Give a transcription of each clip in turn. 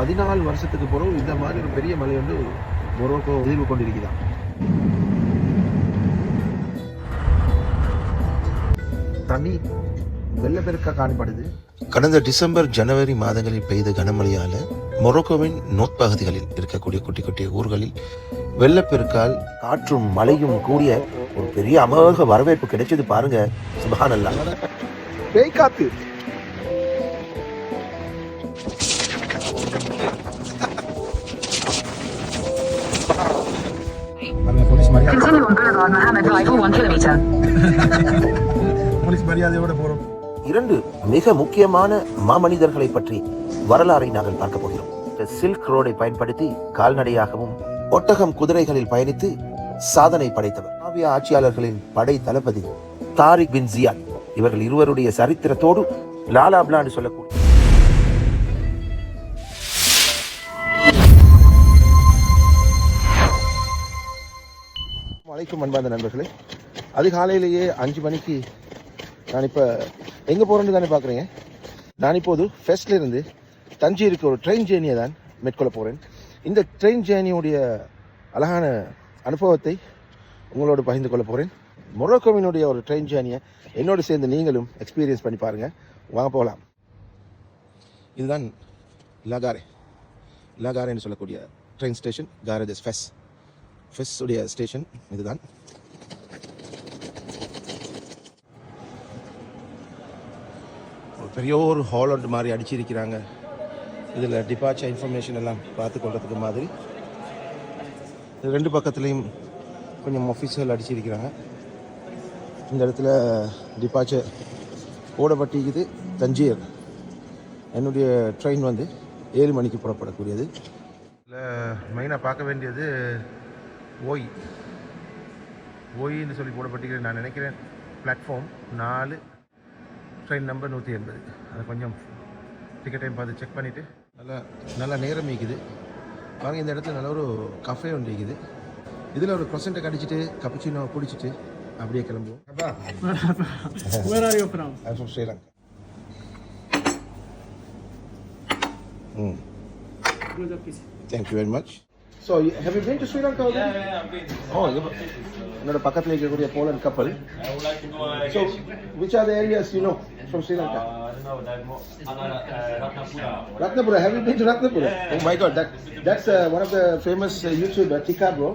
பதினாலு வருஷத்துக்கு பிறகு இந்த மாதிரி ஒரு பெரிய மலை வந்து மொரோக்கோ எதிர்வு கொண்டிருக்கிறான். தண்ணி வெள்ளப்பெருக்கா காணப்படுது. கடந்த டிசம்பர் ஜனவரி மாதங்களில் பெய்த கனமழையால மொரோக்கோவின் நோட்பகுதிகளில் இருக்கக்கூடிய குட்டி குட்டி ஊர்களில் வெள்ளப்பெருக்கால் காற்றும் மழையும் கூடிய ஒரு பெரிய அமோக வரவேற்பு கிடைச்சது பாருங்க. சுபஹானல்லா பேய் Mohammed kilometer. போலீஸ் மரியாதையோட போறோம். இரண்டு மிக முக்கியமான மாமனிதர்களை பற்றி வரலாறை நாங்கள் பார்க்க போகிறோம். சில்க் ரோடை பயன்படுத்தி கால்நடையாகவும் ஒட்டகம் குதிரைகளில் பயணித்து சாதனை படைத்தவர். ஆவிய ஆட்சியாளர்களின் படை தளபதி தாரிக் பின் ஜியாத் இவர்கள் இருவருடைய சரித்திரத்தோடு லாலா பிளான்னு சொல்லக்கூடிய வணக்கம் அன்பார்ந்த நண்பர்களே அதிகாலையிலேயே அஞ்சு மணிக்கு நான் இப்போ எங்கே போகிறேன்னு தானே பார்க்குறீங்க நான் இப்போது ஃபெஸ்ட்லேருந்து தஞ்சைக்கு ஒரு ட்ரெயின் ஜேர்னியை தான் மேற்கொள்ள போகிறேன் இந்த ட்ரெயின் ஜேர்னியுடைய அழகான அனுபவத்தை உங்களோடு பகிர்ந்து கொள்ள போகிறேன் மொரோக்கோவினுடைய ஒரு ட்ரெயின் ஜேர்னியை என்னோடு சேர்ந்து நீங்களும் எக்ஸ்பீரியன்ஸ் பண்ணி பாருங்கள் வாங்க போகலாம். இதுதான் லகாரே. லகாரேன்னு சொல்லக்கூடிய ட்ரெயின் ஸ்டேஷன் காரேஜஸ் ஃபெஸ்ட் ஃபெஸ் உடைய ஸ்டேஷன் இதுதான். ஒரு பெரிய ஒரு ஹால் ஒன்று மாதிரி அடிச்சிருக்கிறாங்க. இதில் டிபார்ச்சர் இன்ஃபர்மேஷன் எல்லாம் பார்த்து கொள்றதுக்கு மாதிரி. இது ரெண்டு பக்கத்துலேயும் கொஞ்சம் ஆஃபீஸர்கள் அடிச்சிருக்கிறாங்க. இந்த இடத்துல டிபார்ச்சர் ஓடப்பட்டிக்குது தஞ்சையர் என்னுடைய ட்ரெயின் வந்து ஏழு மணிக்கு புறப்படக்கூடியது. இதில் மெயினாக பார்க்க வேண்டியது ஓய். ஓயின்னு சொல்லி போடப்பட்டிருக்கிறது நான் நினைக்கிறேன். பிளாட்ஃபார்ம் நாலு. ட்ரெயின் நம்பர் நூற்றி எண்பது. அதை கொஞ்சம் டிக்கெட் டைம் பார்த்து செக் பண்ணிவிட்டு நல்லா நல்லா நேரம் இருக்குது பாருங்க இந்த இடத்துல நல்ல ஒரு கஃபே ஒன்று இருக்குது. இதில் ஒரு ப்ரெசண்ட்டை கடிச்சிட்டு கப்புச்சினோ குடிச்சிட்டு அப்படியே கிளம்புவோம். Where are you from? I'm from Sri Lanka. Mm. Good office. Thank you very much. So, you- have you been to Sri Lanka already? Yeah, yeah, I've been. Oh, you- என்னோட பக்கத்தில் இருக்கக்கூடிய போலண்ட் கப்பல் I would like to go uh, So, again. which are the areas you know from Sri Lanka? Uh, I don't know, that mo- Anna, uh, Ratnapura. Ratnapura. Have you been to Ratnapura? Yeah, yeah, Oh my God, that that's uh, one of the famous uh, YouTuber, Tika bro.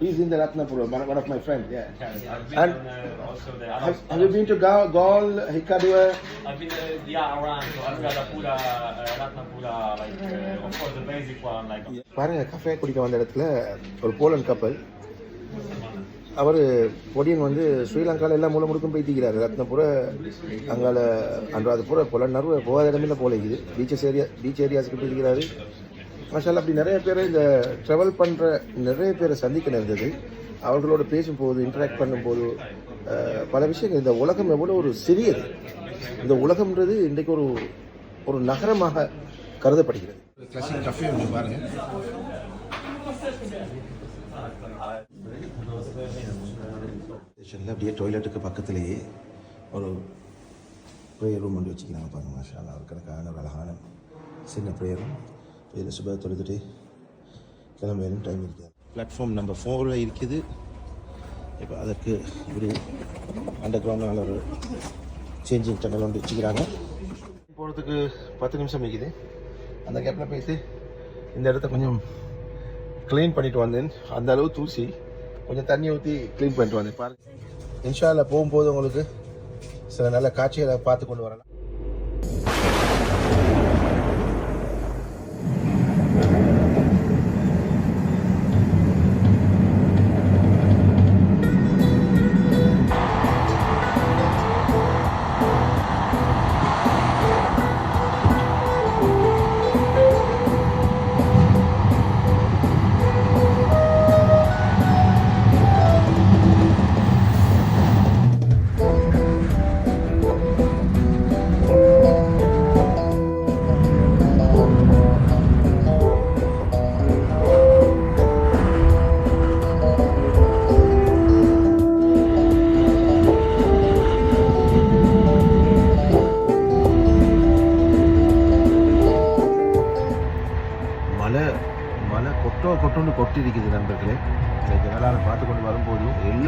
He's in the Ratnapura. One, one of my friends. Yeah. Yeah, I've been And- on, uh, also the Have, have you been to Gaul, Gaul Hikadua? I've been uh, yeah around so Anuradhapura, uh, Ratnapura, like uh, of course the basic one like பாருங்க cafe குடிக்க வந்த இடத்துல ஒரு Poland கப்பல் அவர் பொடியன் வந்து ஸ்ரீலங்காவில் எல்லாம் மூலம் முடுக்கும் போய்த்திக்கிறாரு ரத்னபுர அங்கால அன்றாதபுர புல நறுவ போகாத இடமில்ல போல இருக்குது பீச்சஸ் ஏரியா பீச் ஏரியாஸுக்கு போயிருக்கிறாரு மாஷால் அப்படி நிறைய பேர் இந்த ட்ராவல் பண்ணுற நிறைய பேரை சந்திக்க நேர்ந்தது. அவர்களோட பேசும்போது இன்டராக்ட் பண்ணும்போது பல விஷயங்கள். இந்த உலகம் எவ்வளோ ஒரு சிறியது. இந்த உலகம்ன்றது இன்றைக்கு ஒரு ஒரு நகரமாக கருதப்படுகிறது. கிளாசிக் கஃபே ஒன்று பாருங்க. ஸ்டேஷனில் அப்படியே டாய்லெட்டுக்கு பக்கத்துலேயே ஒரு ப்ரேயர் ரூம் ஒன்று வச்சுக்கிறாங்க பாருங்க மாஷா அல்லாஹ். ஒரு கணக்கான ஒரு அழகான சின்ன ப்ரேயர் ரூம் இதில் சுப தொழுதுட்டு கிளம்பும் டைம் இருக்குது. பிளாட்ஃபார்ம் நம்பர் ஃபோரில் இருக்குது. இப்போ அதற்கு இப்படி அண்டர் கிரவுண்டில் ஒரு சேஞ்சிங் டனல் ஒன்று வச்சுக்கிறாங்க. போகிறதுக்கு பத்து நிமிஷம் இருக்குது. அந்த கேப்பில் போயிட்டு இந்த இடத்த கொஞ்சம் க்ளீன் பண்ணிட்டு வந்தேன். அந்த அளவு தூசி கொஞ்சம் தண்ணி ஊற்றி க்ளீன் பண்ணிட்டு வந்தேன். பாருங்கள் இன்ஷால்ல போகும்போது உங்களுக்கு சில நல்ல காட்சிகளை பார்த்து கொண்டு வரலாம்.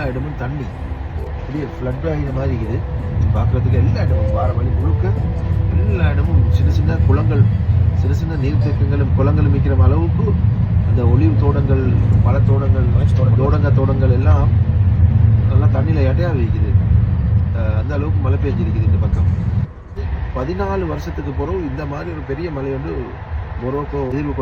எல்லா இடமும் தண்ணி. அப்படியே ஃப்ளட் ஆகிற மாதிரி இருக்குது. பார்க்குறதுக்கு எல்லா இடமும் வார வழி முழுக்க எல்லா இடமும் சின்ன சின்ன குளங்கள் சின்ன சின்ன நீர்த்தேக்கங்களும் குளங்களும் இருக்கிற அளவுக்கு அந்த ஒளிவு தோட்டங்கள் பழத்தோட்டங்கள் தோட்டங்க தோட்டங்கள் எல்லாம் நல்லா தண்ணியில் எட்டையாக வைக்குது. அந்த அளவுக்கு மழை பெஞ்சிருக்குது இந்த பக்கம். பதினாலு வருஷத்துக்கு பிறகு இந்த மாதிரி ஒரு பெரிய மழை வந்து மொரோக்கோ எதிர்வு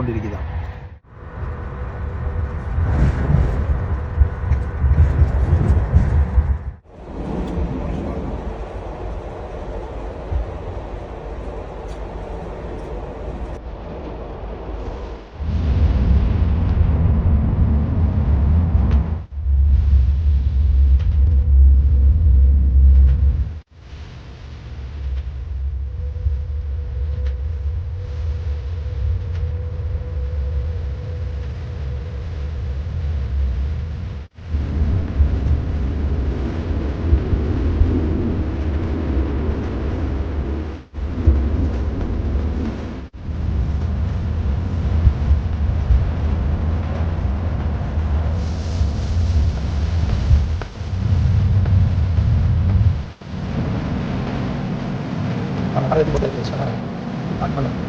கொண்டிருக்குதாம்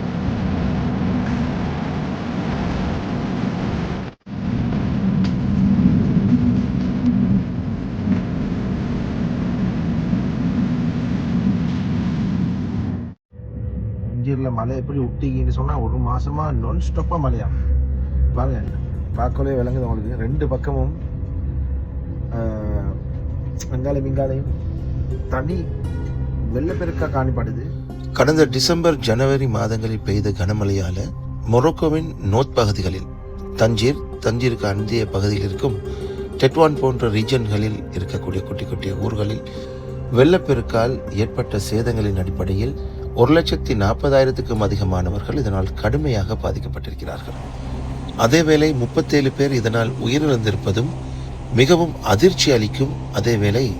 இஞ்சீரில் மழை எப்படி விட்டீங்கன்னு சொன்னால் ஒரு மாதமாக நான் ஸ்டாப்பாக மழையா? பாருங்க பார்க்கவே விளங்குது உங்களுக்கு. ரெண்டு பக்கமும் ஆஹ், அங்காலையும் இங்காலையும் தனி வெள்ளப்பெருக்காக காணப்படுது கடந்த டிசம்பர் ஜனவரி மாதங்களில் பெய்த கனமழையால மொரோக்கோவின் நோர்த் பகுதிகளில் தஞ்சீர் தஞ்சீருக்கு அந்திய பகுதியில் இருக்கும் டெட்வான் போன்ற ரீஜன்களில் இருக்கக்கூடிய குட்டி குட்டி ஊர்களில் வெள்ளப்பெருக்கால் ஏற்பட்ட சேதங்களின் அடிப்படையில் ஒரு லட்சத்தி நாற்பதாயிரத்துக்கும் அதிகமானவர்கள் இதனால் கடுமையாக பாதிக்கப்பட்டிருக்கிறார்கள். அதேவேளை முப்பத்தேழு பேர் இதனால் உயிரிழந்திருப்பதும் மிகவும் அதிர்ச்சி அளிக்கும் அதேவேளை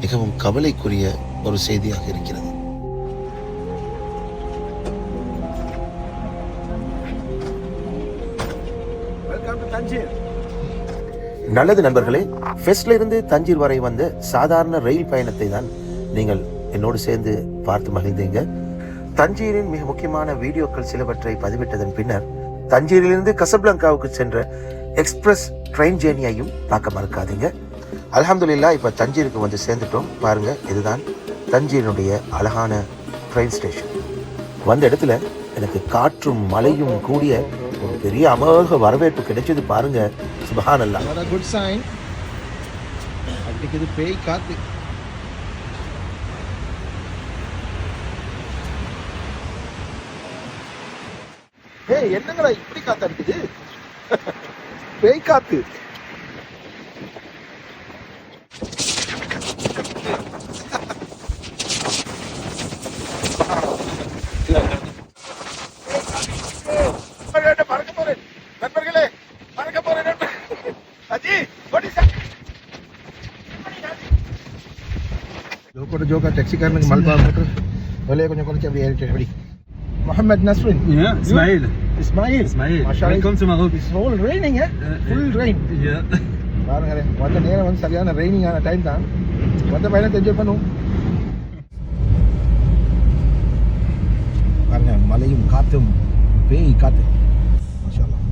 மிகவும் கவலைக்குரிய ஒரு செய்தியாக இருக்கிறது. நல்லது நண்பர்களே ஃபெஸ்ட்ல இருந்து தஞ்சீர் வரை வந்த சாதாரண ரயில் பயணத்தை தான் நீங்கள் என்னோடு சேர்ந்து பார்த்து மகிழ்ந்தீங்க. தஞ்சீரின் மிக முக்கியமான வீடியோக்கள் சிலவற்றை பதிவிட்டதன் பின்னர் தஞ்சீரிலிருந்து கசப்லங்காவுக்கு சென்ற எக்ஸ்பிரஸ் ட்ரெயின் ஜேர்னியையும் பார்க்க மறக்காதீங்க. அலமதுல்லா இப்போ தஞ்சீருக்கு வந்து சேர்ந்துட்டோம். பாருங்க இதுதான் தஞ்சீரினுடைய அழகான ட்ரெயின் ஸ்டேஷன். வந்த இடத்துல எனக்கு காற்றும் மழையும் கூடிய ஒரு பெரிய அமோக வரவேற்பு கிடைச்சது பாருங்க. சுபஹானல்லா. Another குட் சைன் அடிக்குது பேய் காத்து. ஏய் என்னங்கடா இப்படி காத்து அடிக்குது பேய் காத்து. ஜோக்கோட ஜோக்கா டாக்ஸிக்காரனுக்கு மல்பா போட்டு விலையை கொஞ்சம் குறைச்சி அப்படி ஏறிட்டு எப்படி Mohammed Nasrin Yeah, Ismail. Ismail Ismail. Mashallah. Welcome to Morocco. It's whole raining full rain Yeah. பாருங்க வந்த நேரம் வந்து சரியான ரெய்னிங்கான டைம் தான் வந்த பயணத்தை என்ஜாய் பண்ணுவோம் பாருங்க மழையும் காத்தும் பேய் காத்து மாஷா அல்லாஹ்.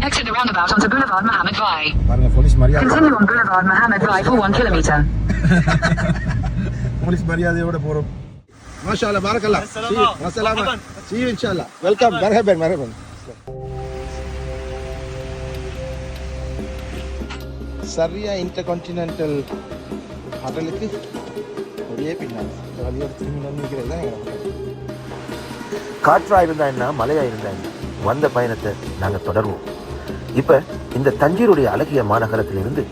Exit the roundabout onto Boulevard Mohammed Vai. பாருங்க போலீஸ் மரியாதை Continue on Boulevard Mohammed Vai for one kilometer. Police மரியாதையோட போறோம். மாஷா அல்லாஹ் பாரக்கல்லா see you இன்ஷால்லா வெல்கம் மர்ஹபன் மர்ஹபன். சரியா இன்டர்கான்டினென்டல் ஹோட்டலுக்கு அப்படியே பின்னால். வழியோட திரும்பி நினைக்கிறது தான் எங்களை காற்றா இருந்தா என்ன மழையா இருந்தா என்ன? வந்த பயணத்தை நாங்க தொடர்வோம். இப்ப இந்த தஞ்சீருடைய அழகிய மாநகரத்திலிருந்து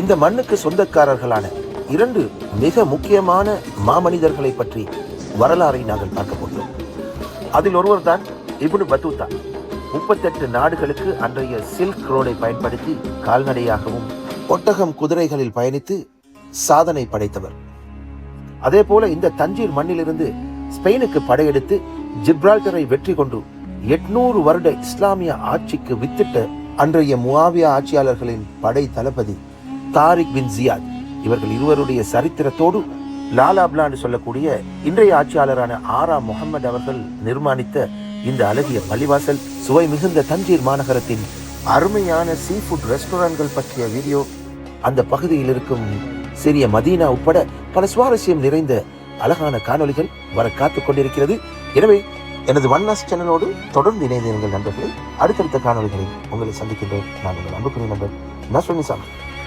இந்த மண்ணுக்கு சொந்தக்காரர்களான இரண்டு மிக முக்கியமான மாமனிதர்களை பற்றி வரலாறை நாங்கள் பார்க்க போகிறோம். அதில் ஒருவர் தான் இபுனு பத்தூத்தா. முப்பத்தெட்டு நாடுகளுக்கு அன்றைய சில்க் ரோடை பயன்படுத்தி கால்நடையாகவும் ஒட்டகம் குதிரைகளில் பயணித்து சாதனை படைத்தவர். அதே போல இந்த தஞ்சீர் மண்ணிலிருந்து ஸ்பெயினுக்கு படையெடுத்து ஜிப்ரால்டரை வெற்றி கொண்டு எட்நூறு வருட இஸ்லாமிய ஆட்சிக்கு வித்திட்ட அன்றைய முவாவியா ஆட்சியாளர்களின் படை தளபதி தாரிக் பின் ஜியாத். இவர்கள் இருவருடைய சரித்திரத்தோடு லாலா என்று சொல்லக்கூடிய இன்றைய ஆட்சியாளரான ஆரா முகமது அவர்கள் நிர்மாணித்த இந்த அழகிய பள்ளிவாசல் சுவை மிகுந்த தஞ்சீர் மாநகரத்தின் அருமையான சீ ஃபுட் ரெஸ்டாரண்ட்கள் பற்றிய வீடியோ அந்த பகுதியில் இருக்கும் சிறிய மதீனா உட்பட பல சுவாரஸ்யம் நிறைந்த அழகான காணொளிகள் வர காத்துக் கொண்டிருக்கிறது. எனவே எனது வண்ணாஸ் சேனலோடு தொடர்ந்து இணைந்திருங்கள் நண்பர்களை. அடுத்தடுத்த காணொளிகளில் உங்களை சந்திக்கின்றேன். நான் உங்கள் அன்புக்குரிய நண்பர் நஸ்வனி சாமி